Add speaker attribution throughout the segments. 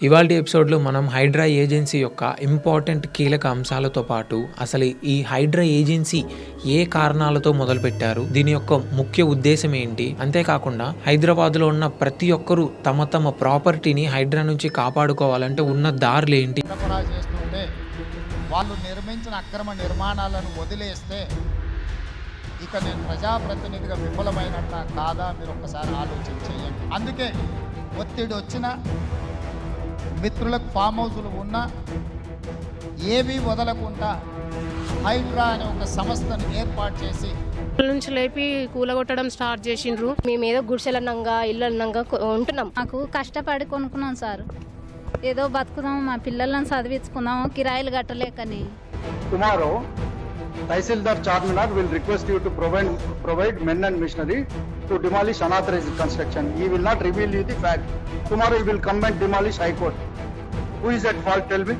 Speaker 1: ఇవాళ ఎపిసోడ్లో మనం హైడ్రా ఏజెన్సీ యొక్క ఇంపార్టెంట్ కీలక అంశాలతో పాటు అసలు ఈ హైడ్రా ఏజెన్సీ ఏ కారణాలతో మొదలుపెట్టారు దీని యొక్క ముఖ్య ఉద్దేశం ఏంటి? అంతేకాకుండా హైదరాబాద్లో ఉన్న ప్రతి ఒక్కరూ తమ తమ ప్రాపర్టీని హైడ్రా నుంచి కాపాడుకోవాలంటే ఉన్న దారులు ఏంటి?
Speaker 2: చేస్తుంటే వాళ్ళు నిర్మించిన అక్రమ నిర్మాణాలను వదిలేస్తే ఇక నేను ప్రజాప్రతినిధిగా విఫలమైనట్ట కాదా? మీరు ఒక్కసారి ఆలోచన చేయండి అందుకే ఒత్తిడి వచ్చిన మిత్రులకు ఫామ్ హౌసులు ఉన్నా ఏమీ వదలకుండా హైడ్రా అనే ఒక సంస్థను ఏర్పాటు చేసి
Speaker 3: నుంచి లేపి కూలగొట్టడం స్టార్ట్ చేసిండ్రు.
Speaker 4: మేము ఏదో మేమేద ఇల్లు ఇళ్ళన్నంగా ఉంటున్నాం.
Speaker 5: మాకు కష్టపడి కొనుక్కున్నాం సార్. ఏదో బతుకుదాము మా పిల్లలను చదివించుకుందాము కిరాయిలు కట్టలేకని.
Speaker 6: Tomorrow tahsildar Charminar will request you to provide provide men and machinery to demolish unauthorised construction he will not reveal you the fact tomorrow will come and demolish high court Who is at fault? Tell me.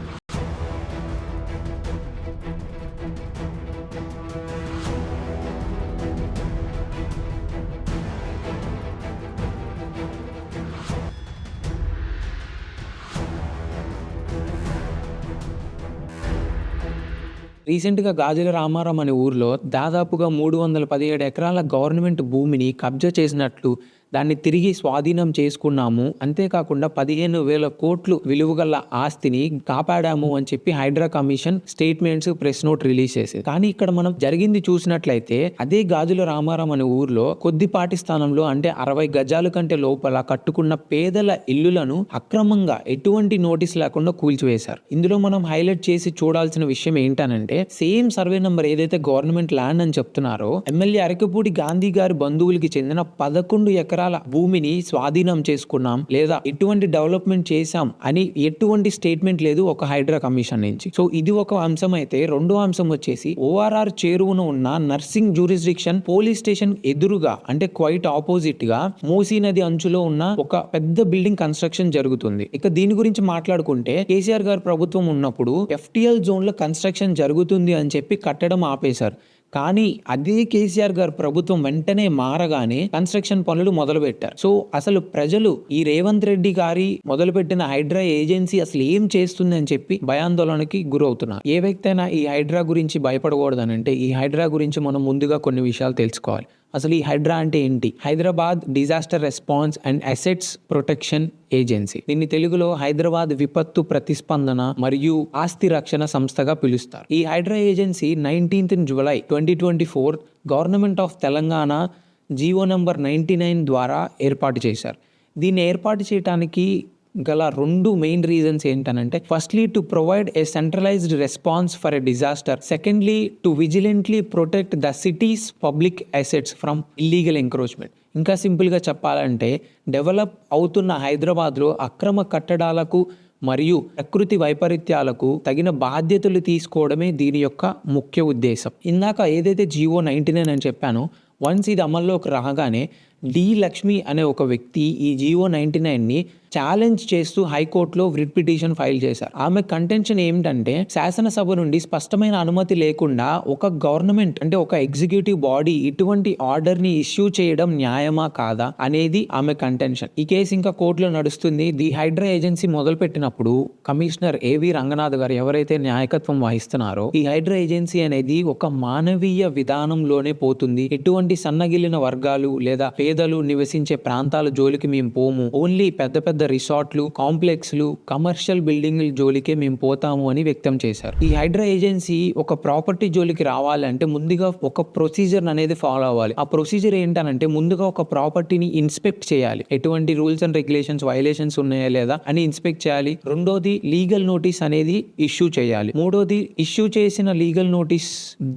Speaker 1: రీసెంట్గా గాజుల రామారాం అనే ఊర్లో దాదాపుగా మూడు వందల పదిహేడు ఎకరాల government భూమిని కబ్జా చేసినట్లు దాన్ని తిరిగి స్వాధీనం చేసుకున్నాము. అంతేకాకుండా పదిహేను వేల కోట్లు విలువగల ఆస్తిని కాపాడాము అని చెప్పి HYDRAA commission statements press note release చేసింది. కానీ ఇక్కడ మనం జరిగింది చూసినట్లయితే అదే గాజుల రామారాం అనే ఊర్లో కొద్దిపాటి స్థానంలో అంటే అరవై గజాల కంటే లోపల కట్టుకున్న పేదల ఇల్లులను అక్రమంగా ఎటువంటి నోటీస్ లేకుండా కూల్చివేశారు. ఇందులో మనం హైలైట్ చేసి చూడాల్సిన విషయం ఏంటనంటే సేమ్ సర్వే నంబర్ ఏదైతే గవర్నమెంట్ ల్యాండ్ అని చెప్తున్నారో ఎమ్మెల్యే అరకపూడి గాంధీ గారి బంధువులకి చెందిన పదకొండు ఎకరాల భూమిని స్వాధీనం చేసుకున్నాం లేదా ఎటువంటి డెవలప్మెంట్ చేశాం అని ఎటువంటి స్టేట్మెంట్ లేదు ఒక హైడ్రా కమిషన్ నుంచి. సో ఇది ఒక అంశం అయితే రెండో అంశం వచ్చేసి ఓఆర్ఆర్ చేరువున ఉన్న నర్సింగ్ జ్యూరిస్డిక్షన్ పోలీస్ స్టేషన్ ఎదురుగా అంటే క్వైట్ ఆపోజిట్గా మూసీ నది అంచులో ఉన్న ఒక పెద్ద బిల్డింగ్ కన్స్ట్రక్షన్ జరుగుతుంది. ఇక దీని గురించి మాట్లాడుకుంటే కేసీఆర్ గారు ప్రభుత్వం ఉన్నప్పుడు ఎఫ్టిఎల్ జోన్లో కన్స్ట్రక్షన్ జరుగుతుంది అని చెప్పి కట్టడం ఆపేశారు. కానీ అదే కేసీఆర్ గారు ప్రభుత్వం వెంటనే మారగానే కన్స్ట్రక్షన్ పనులు మొదలుపెట్టారు. సో అసలు ప్రజలు ఈ రేవంత్ రెడ్డి గారి మొదలుపెట్టిన హైడ్రా ఏజెన్సీ అసలు ఏం చేస్తుంది అని చెప్పి భయాందోళనకి గురవుతున్నారు. ఏ వ్యక్తి అయినా ఈ హైడ్రా గురించి భయపడకూడదనంటే ఈ హైడ్రా గురించి మనం ముందుగా కొన్ని విషయాలు తెలుసుకోవాలి. అసలు ఈ హైడ్రా అంటే ఏంటి? Hyderabad disaster response and assets protection agency. దీన్ని తెలుగులో హైదరాబాద్ విపత్తు ప్రతిస్పందన మరియు ఆస్తి రక్షణ సంస్థగా పిలుస్తారు. ఈ HYDRAA agency nineteenth July twenty twenty four government of Telangana GO number ninety nine ద్వారా ఏర్పాటు చేశారు. దీన్ని ఏర్పాటు చేయడానికి గల రెండు మెయిన్ రీజన్స్ ఏంటనంటే firstly to provide a centralised response for a disaster secondly to vigilantly protect the city's public assets from illegal encroachment ఇంకా సింపుల్గా చెప్పాలంటే డెవలప్ అవుతున్న హైదరాబాద్లో అక్రమ కట్టడాలకు మరియు ప్రకృతి వైపరీత్యాలకు తగిన బాధ్యతలు తీసుకోవడమే దీని యొక్క ముఖ్య ఉద్దేశం. ఇందాక ఏదైతే జియో నైంటీ నైన్ అని చెప్పానో వన్స్ ఇది అమల్లోకి రాగానే డి లక్ష్మి అనే ఒక వ్యక్తి ఈ జియో నైంటీ నైన్ని ఛాలెంజ్ చేస్తూ హైకోర్టులో రిట్ పిటిషన్ ఫైల్ చేశారు. ఆమె కంటెన్షన్ ఏమిటంటే శాసనసభ నుండి స్పష్టమైన అనుమతి లేకుండా ఒక గవర్నమెంట్ అంటే ఒక ఎగ్జిక్యూటివ్ బాడీ ఇటువంటి ఆర్డర్ని ఇష్యూ చేయడం న్యాయమా కాదా అనేది ఆమె కంటెన్షన్. ఈ కేసు ఇంకా కోర్టులో నడుస్తుంది. ది హైడ్రా ఏజెన్సీ మొదలుపెట్టినప్పుడు కమిషనర్ ఏవి రంగనాథ్ గారు ఎవరైతే నాయకత్వం వహిస్తున్నారో ఈ హైడ్రా ఏజెన్సీ అనేది ఒక మానవీయ విధానంలోనే పోతుంది. ఎటువంటి సన్నగిల్లిన వర్గాలు లేదా పేదలు నివసించే ప్రాంతాల జోలికి మేము పోము. ఓన్లీ పెద్ద పెద్ద రిసార్ట్లు కాంప్లెక్స్లు కమర్షియల్ బిల్డింగ్ల జోలికే మేము పోతాము అని వ్యక్తం చేశారు. ఈ హైడ్రా ఏజెన్సీ ఒక ప్రాపర్టీ జోలికి రావాలంటే ముందుగా ఒక ప్రొసీజర్ అనేది ఫాలో అవ్వాలి. ఆ ప్రొసీజర్ ఏంటనంటే ముందుగా ఒక ప్రాపర్టీని ఇన్స్పెక్ట్ చేయాలి. ఎటువంటి రూల్స్ అండ్ రెగ్యులేషన్స్ వైలేషన్స్ ఉన్నాయా లేదా అని ఇన్స్పెక్ట్ చేయాలి. రెండోది లీగల్ నోటీస్ అనేది ఇష్యూ చేయాలి. మూడోది ఇష్యూ చేసిన లీగల్ నోటీస్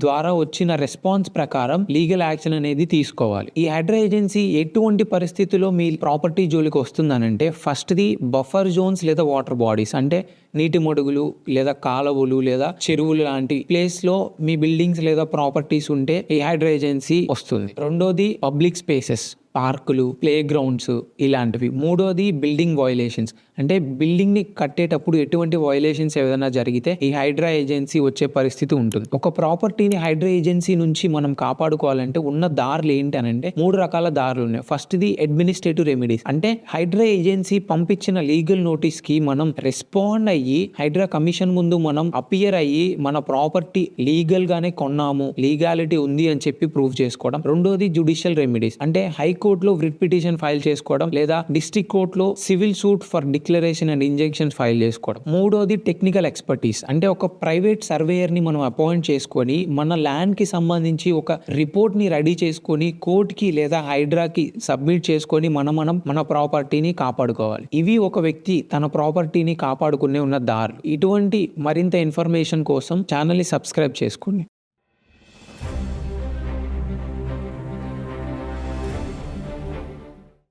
Speaker 1: ద్వారా వచ్చిన రెస్పాన్స్ ప్రకారం లీగల్ యాక్షన్ అనేది తీసుకోవాలి. ఈ హైడ్రా ఏజెన్సీ ఎటువంటి పరిస్థితిలో మీ ప్రాపర్టీ జోలికి వస్తుందనంటే ఫస్ట్ది బఫర్ జోన్స్ లేదా వాటర్ బాడీస్ అంటే నీటి మడుగులు లేదా కాలువలు లేదా చెరువులు లాంటి ప్లేస్లో మీ బిల్డింగ్స్ లేదా ప్రాపర్టీస్ ఉంటే ఈ ఏజెన్సీ వస్తుంది? రెండోది పబ్లిక్ స్పేసెస్ పార్కులు ప్లే గ్రౌండ్స్ ఇలాంటివి. మూడోది బిల్డింగ్ వయలేషన్స్ అంటే బిల్డింగ్ని కట్టేటప్పుడు ఎటువంటి వయలేషన్స్ ఏదైనా జరిగితే ఈ హైడ్రా ఏజెన్సీ వచ్చే పరిస్థితి ఉంటుంది. ఒక ప్రాపర్టీని హైడ్రా ఏజెన్సీ నుంచి మనం కాపాడుకోవాలంటే ఉన్న దారులు ఏంటి అని అంటే మూడు రకాల దారులు ఉన్నాయి. ఫస్ట్ ది అడ్మినిస్ట్రేటివ్ రెమెడీస్ అంటే హైడ్రా ఏజెన్సీ పంపించిన లీగల్ నోటీస్కి మనం రెస్పాండ్ అయ్యి హైడ్రా కమిషన్ ముందు మనం అపియర్ అయ్యి మన ప్రాపర్టీ లీగల్ గానే కొన్నాము లీగాలిటీ ఉంది అని చెప్పి ప్రూవ్ చేసుకోవడం. రెండోది జుడిషియల్ రెమెడీస్. అంటే హైకోర్టులో రిట్ పిటిషన్ ఫైల్ చేసుకోవడం లేదా డిస్ట్రిక్ట్ కోర్టులో civil suit for declaration and injunctions file చేసుకోవడం. మూడోది టెక్నికల్ ఎక్స్పర్టీస్. అంటే ఒక ప్రైవేట్ సర్వేయర్ని మనం అపాయింట్ చేసుకొని మన ల్యాండ్కి సంబంధించి ఒక రిపోర్ట్ని రెడీ చేసుకొని కోర్ట్కి లేదా హైడ్రాకి సబ్మిట్ చేసుకొని మనం మనం మన ప్రాపర్టీని కాపాడుకోవాలి. ఇవి ఒక వ్యక్తి తన ప్రాపర్టీని కాపాడుకునే ఉన్న దారులు. ఇటువంటి మరింత ఇన్ఫర్మేషన్ కోసం ఛానల్ని సబ్స్క్రైబ్ చేసుకోండి.